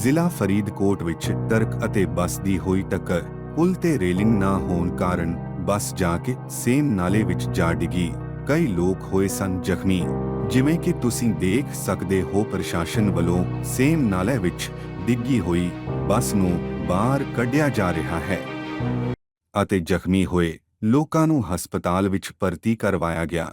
ਜ਼ਿਲ੍ਹਾ ਫਰੀਦਕੋਟ ਵਿੱਚ ਟਰੱਕ ਅਤੇ ਬੱਸ ਦੀ ਹੋਈ ਟੱਕਰ। ਪੁਲ ਤੇ ਰੇਲਿੰਗ ਨਾ ਹੋਣ ਕਾਰਨ ਬੱਸ ਜਾ ਕੇ ਸੇਮ ਨਾਲੇ ਵਿੱਚ ਜਾ ਡਿੱਗੀ। ਕਈ ਲੋਕ ਹੋਏ ਸਨ ਜ਼ਖਮੀ। ਜਿਵੇਂ ਕਿ ਤੁਸੀਂ ਦੇਖ ਸਕਦੇ ਹੋ, ਪ੍ਰਸ਼ਾਸਨ ਵੱਲੋਂ ਸੇਮ ਨਾਲੇ ਵਿੱਚ ਡਿੱਗੀ ਹੋਈ ਬੱਸ ਨੂੰ ਬਾਹਰ ਕੱਢਿਆ ਜਾ ਰਿਹਾ ਹੈ ਅਤੇ ਜ਼ਖਮੀ ਹੋਏ ਲੋਕਾਂ ਨੂੰ ਹਸਪਤਾਲ ਵਿੱਚ ਭਰਤੀ ਕਰਵਾਇਆ ਗਿਆ।